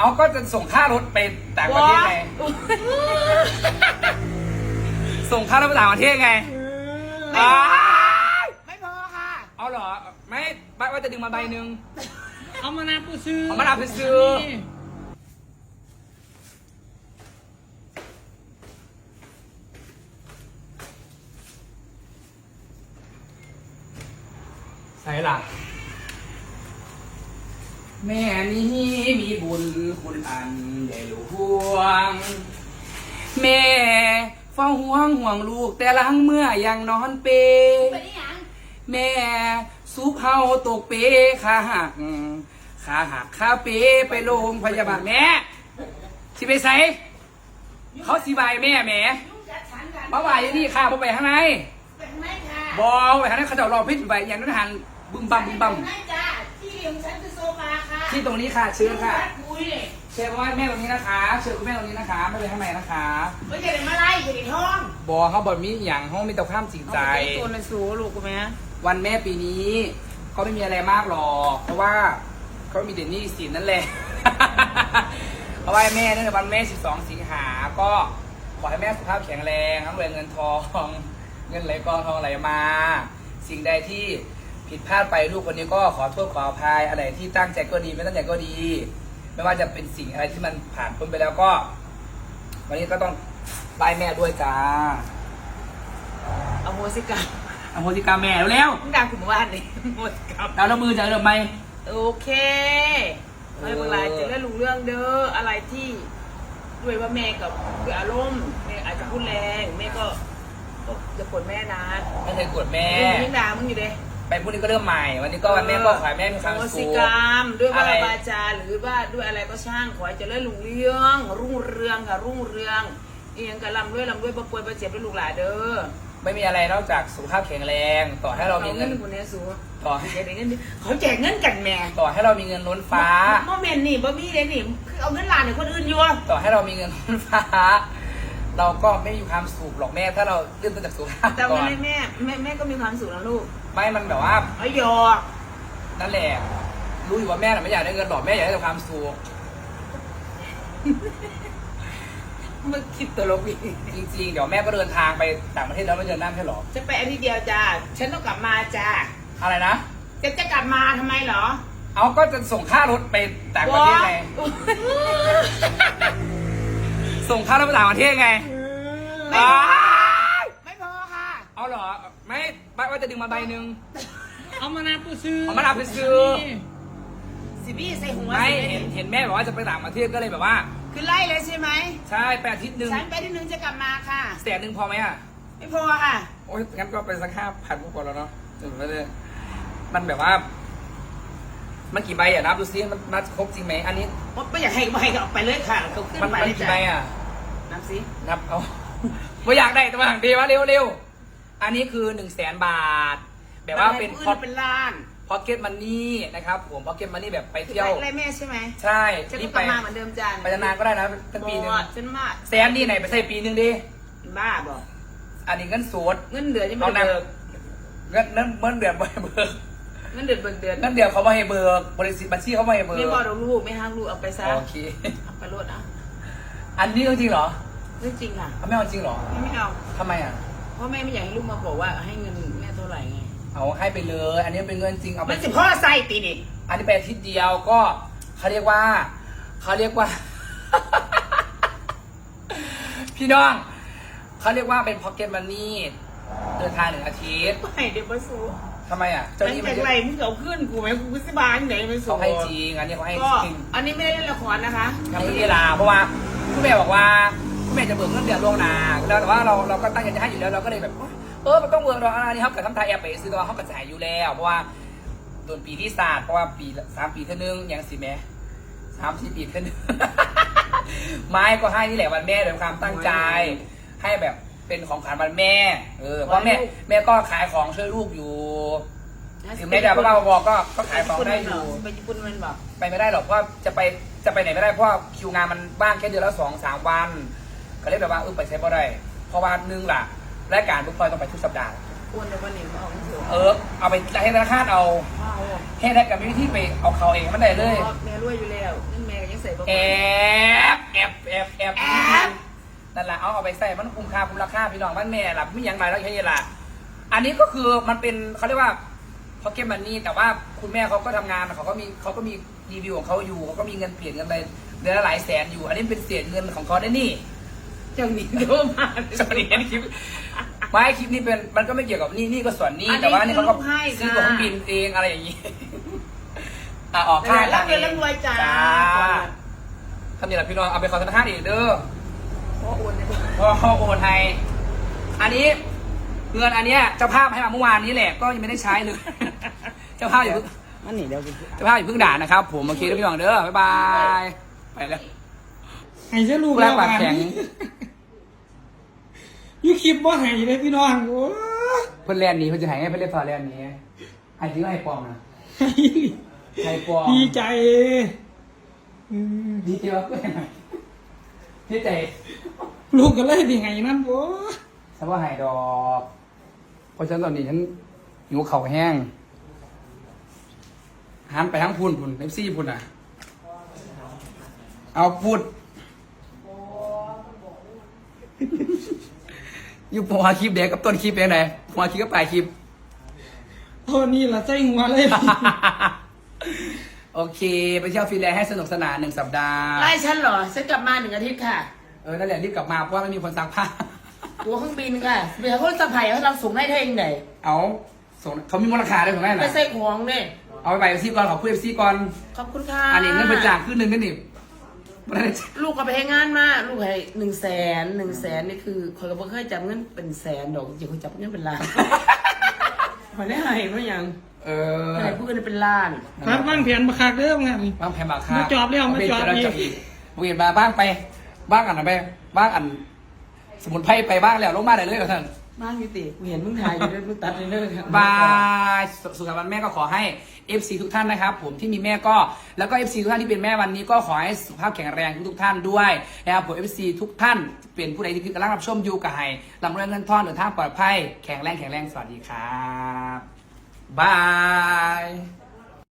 เอาก็จะส่งค่ารถไปต่างประเทศไง ส่งค่ารถไปต่างประเทศไงอ้ายไม่พอค่ะ เอาเหรอ ไม่ไม่ว่าจะดึงมาใบหนึ่งเอามานาปูซื้อเอามานาปูซื้อใช่ล่ะ แม่นี้มีบุญคุณอันใหญ่หลวง แม่เฝ้าห่วงห่วงลูกแต่หลังเมื่อยังนอนเปรไปนี่ยังแม่สุเฮาตกเปขาหักขาหักขาเปไปโรงพยาบาลแม่สิไปใส่เขาสิบายแม่แหม่ยุ่งกับฉันกันมาไหวอยู่นี่ค่ะมาไปข้างในเป็นไหมค่ะบอไปข้างในเขาจะรอพิษไปอย่างนั้นหันบึ้มบัมบึ้มบัมเป็นไหจ้า ที่ของฉันคือโซฟาค่ะที่ตรงนี้ค่ะเชิญค่ะ คุยเชิญว่าแม่ตรงนี้นะคะ เชิญคุณแม่ตรงนี้นะคะ ไม่ไปข้างในนะคะไม่ใช่มาไล่อยู่ในท้องบอเขาบอกมีอย่างห้องมีแต่ความจริงใจ ตัวในสูลูกกูไหมวันแม่ปีนี้ก็ไม่มีอะไรมากหรอกเพราะว่าเขามีเดนนี่สินนั่นแหละ เพราะว่าแม่เนื่องในวันแม่ 12 สิงหา ก็ขอให้แม่สุขภาพแข็งแรงทั้งรวยเงินทอง เงินไหลกองทองไหลมา สิ่งใดที่ ผิดพลาดไปลูกคนนี้ก็ขอโทษขออภัยอะไรที่ตั้งใจก็ดีไม่ตั้งใจก็ดี ไม่ว่าจะเป็นสิ่งอะไรที่มันผ่านพ้นไปแล้วก็ วันนี้ก็ต้องบายแม่ด้วยจ้าเอาโมสิกรรมอโหสิกรรมแม่เร็วมึงด่ากูเมื่อวานนี่โมสิกรรมๆเอาแล้วมือจะเริ่มไหม โอเคไม่เป็นไรจะได้รู้เรื่องเด้ออะไรที่ด้วยว่าแม่กับด้วยอารมณ์แม่อาจจะพูดแรงแม่ก็ก็จะกดแม่นะไม่เคยกดแม่ มึงยังด่ามึงอยู่เด้ ไปพรุ่งนี้ก็เริ่มใหม่ วันนี้ก็วันแม่ก็ขอให้แม่มีความโมสุสิขกรรมด้วยว่าอะไร บาจาหรือว่าด้วยอะไรก็ช่างขอให้เจริญรุ่งเรือง รุ่งเรืองค่ะรุ่งเรืองเอียงกะลำด้วยลำด้วยประป่วยประเจ็บด้วยลูกหลานเด้อไม่มีอะไรนอกจากสุขภาพแข็งแรง ต่อให้เรามีเงิน คนนี้สูงต่อแจกเงินเขาแจกเงินกันแม่ต่อให้เรามีเงินล้นฟ้า โมเมนต์นี่บ่มีเลยนี่คือเอาเงินหลานให้คนอื่นอยู่ ต่อให้เรามีเงินล้นฟ้า เราก็ไม่มีความสุขหรอกแม่ถ้าเราเริ่มต้นจากสุขภาพแต่ก่วัอนนนี้แม่แม่แม่ก็มีความสุขนะลูกไม่มันแบบว่า เอาหยอกนั่นแหละ รู้อยู่ว่าแม่น่ะไม่อยากได้เงินหรอกแม่อยากได้แต่ความสุขมึงคิดตลกอีกจริงๆ เดี๋ยวแม่ก็เดินทางไปต่างประเทศแล้วไม่เดินหน้าไม่ใช่หรอ จะไปอาทิตย์เดียวจ้าฉันต้องกลับมาจ้าอะไรนะ จะจะกลับมาทำไมเหรอเอาก็จะส่งค่ารถไปต่างประเทศไง ส่งค่ารถไปต่างประเทศไงไม่อ้าพอยไม่พอค่ะ เอาเหรอ ไม่ไม่ว่าจะดึงมาใบหนึ่งเอามานาปูซื้อเอามานาปูซื้อสิบี้ใส่หัวไม่สิเห็นเห็นแม่บอกว่าจะไปต่างประเทศก็เลยแบบว่า คือไล่เลยใช่ไหมใช่แปดอาทิตย์หนึ่งฉันไปที่หนึ่งจะกลับมาค่ะแสนหนึ่งพอไหมอะไม่พอค่ะ โอ้ยงั้นก็ไปสักห้าพันก็พอแล้วเนาะถึงแล้วเนี่ยมันแบบว่ามันกี่ใบอะนับดูซิมันนับครบจริงไหมอันนี้ไม่อยากให้ก็ให้ก็ออกไปเลยค่ะเขาขึ้นมันไปมันเลยกี่จ้ะใบอะ นับสินับเอาไม่อยากได้แต่ว่าดีวะเร็วเร็วอันนี้คือหนึ่งแสนบาท แบบว่าเป็นให้พอผู้อื่นเป็นล้านพ็อกเก็ตมันนี่นะครับผมพ็อกเก็ตมันนี่แบบไปเที่ยวไล่แม่ใช่ไหมใช่ฉันรีก็บกไปลับมาเหมือนเดิมจ้าไปนานๆก็ได้นะตั้งปีหนึงบ่ฉันมาแสนนี่ไหนไปใส่ปีหนึ่งดิบ้าบอกอันนี้เงินสดเงินเดือนยังไม่เอาได้นะเบิกเงินเงินเงินเดือนไม่ให้เบิกเงินเดือนเบิกเดือนเงินเดือนเขาไม่ให้เบิกบริษัทบัญชีเขาไม่ให้เบิกไม่บอกเราลูกไม่ห้ามลูกเอาไปซะโอเคเอาไปรถอะ อันนี้เรื่องจริงเหรอเรื่องจริงค่ะ เอาไม่เอาจริงเหรอแม่ไม่เอา ทำไมอะ เพราะแม่ไม่อยากให้ลูกมาบอกว่าให้เงินแม่เท่าไหร่ไงเอาให้ไปเลย อันนี้เป็นเงินจริงเอาไปมันสิพ่อใส่ตีดิอันนี้ไปอาทิตย์เดียวก็เขาเรียกว่าเขาเรียกว่า พี่น้องเขาเรียกว่าเป็นพ็อกเก็ตมันนี่เดินทางหนึ่งอาทิตย์ไม่เดี๋ยวมาสู้ทำไมอะเจ้ามันนี่มัจานกเยอะไรมึงเอาขึ้นกูไหมกูสิบานไหนไม่สู้เขาให้จริง อันนี้เขาให้ก็จริงอันนี้ไม่ได้เล่นละครนะคะทำเป็นเวลาเพราะว่า คุณแม่บอกว่าคุณแม่จะเบิกเงินเดือนล่วงหน้าแล้วแต่ว่าเราเราก็ตั้งใจจะให้อยู่แล้วเราก็เลยแบบเออมันต้องเบิกเราอันนี้เขากับทำทายแอร์ไปซื้อตัวเขากับจ่ายอยู่แล้วเพราะว่าโดนปีที่ศาสตร์เพราะว่าปีสามปีเท่านึงยังสิแม่สามสี่ปีเท่านึงไม้ก็ให้นี่แหละวันแม่ด้วยความตั้งใจ ให้แบบเป็นของขวัญวันแม่ เออเพราะแม่แม่ก็ขายของช่วยลูกอยู่ ถึงแม้จะบ้าๆบอๆก็ก็ขายของได้อยู่ ไปญี่ปุ่นมันบอกไปไม่ได้หรอกเพราะว่าจะไปจะไปไหนไม่ได้เพราะว่าคิวงานมันบ้างแค่เดือนละสองสามวัน ก็เลยแบบว่าเออไปใช้บ่ได้เพราะว่าหนึงล่ะรายการทุกคนต้องไปทุกสัปดาห์ อ้วนในวันนี้มาเอาไม่ถูกเออเอาไปให้ธนาคารเอาเอาให้ได้กับวิธีไปเอาเขาเองมันได้เลยแม่รวยอยู่แล้วเงินแม่ก็ยังใส่บ่แอบแอบแอบแอบแอบนั่นแหละเอาเอาไปใส่มันคุ้มค่าคุ้มราคาพี่น้องบ้านแม่ล่ะไม่ยังไรแล้วแค่นี้ล่ะอันนี้ก็คือมันเป็นเขาเรียกว่า พอเก็บมันนี่แต่ว่าคุณแม่เขาก็ทำงานเขาก็มีเขาก็มีรีวิวของเขาอยู่เขาก็มีเงินเปลี่ยนเงินอะไรเดือนละหลายแสนอยู่ อันนี้เป็นเศษเงินของเขาได้นี่จังหนีโทรมาสวัสดีอันนี้คลิปไม่คลิปนี้เป็นมันก็ไม่เกี่ยวกับนี่นี่ก็ส่วนนี้อันนี้แต่ว่านี่เขาก็คือลูกให้ซื้อค่ะตัวเครื่องบินเองอะไรอย่างนี้อะออกค่าแล้ทาวงเงินแล้วรวยจ้าทำนี่แหละพี่น้องเอาไปขอธนาคารอีกเด้อโอ้โอนเลยพอเขาโอนให้อันนี้ เงินอันเนี้ยเจ้าภาพให้มาเมื่อวานนี้แหละก็ยังไม่ได้ใช้เลย เจ้าภาพอย่าเพิ่งมันนี่เดี๋ยวเจ้าภาพอย่าเพิ่งด่านะครับ ผมโอเคแล้วพี่น้องเด้อบ๊ายบายไปแล้วไห้เจ้าลูกแรกปากแข็งอยูคลิปว่าไห้เลยพี่น้องโอ้ยเพื่อนแลนหนี้เพื่อนจะหายไงเพื่อนเล่นฟาแลนหนี้ไอ้จริงก็ไอ้ปลอมนะไห้ไอ้ปลอมดีใจอืมดีเจอเพื่อนดีใจลูกก็เลยดีไงนั่นโอ้ยฉันว่าหายดอกเพ ราะฉะนั้นตอนนี้ฉันหิวเข่าวแห้งหันไปทั้งพูนพูนเอฟซี่พูนอะ เอาพูดอยู่หัวคลิปเด็กกับต้นคลิปเองไหนหัวคลิปกับปลายคลิปโทษนี่ละใจหัวเลย โอเค ไปเที่ยวฟินแลนด์ให้สนุกสนานหนึ่งสัปดาห์ไล่ฉันเหรอฉันกลับมาหนึ่งอาทิตย์ค่ะ เออ นั่นแหละรีบกลับมาเพราะว่าไม่มีคนซักผ้า ตัวเครื่องบินค่ะเดี๋ยวเขาสะพายเขาเราส่งให้เธอเองไหนเอาส่งเขามีมูลค่าด้วยของแม่ไปน่ะใส่ของเนี่ยเอาไปไปเอฟซีก่อนขอพูดเอฟซีก่อนขอบคุณค่ะอันนี้เงินบริจาคขึ้นหนึ่งนั่นนี่ไม่ได้ลูกก็ไปให้งานมาลูกให้หนึ่งแสนหนึ่งแสนนี่คือคอยก็บ่เคยจับเงินเป็นแสนดอกจริงๆคอยจับเงินเป็นล้านคอยได้ให้เมื่อยังเออให้ผู้อื่นเป็นล้านพัดว่างแผนมาคักเด้องานนี่บ้างแผ่นบาคามาจอบแล้วมาจอบเาอีกอีกเวียนมาบ้างไป บ้างอันนะไปบ้างอัน สมุนไพรไปบ้างแล้วลงมาได้เลยกับท่านบ้านยุติกูเห็นมึงถ่ายอยู่ด้วยมึงตัดเลยเด้อบายสสุขสันต์วันแม่ก็ขอให้ FC ทุกท่านนะครับ ผมที่มีแม่ก็แล้วก็ FC ทุกท่านที่เป็นแม่วันนี้ก็ขอให้สุขภาพแข็งแรงทุกๆท่านด้วยนะครับผม FC ทุกท่านเป็นผู้ใดที่กำลังรับชมอยู่กับให้ลำเรื่องเงินทองเดินทางปลอดภัยแข็งแรงแข็งแรงสวัสดีครับบาย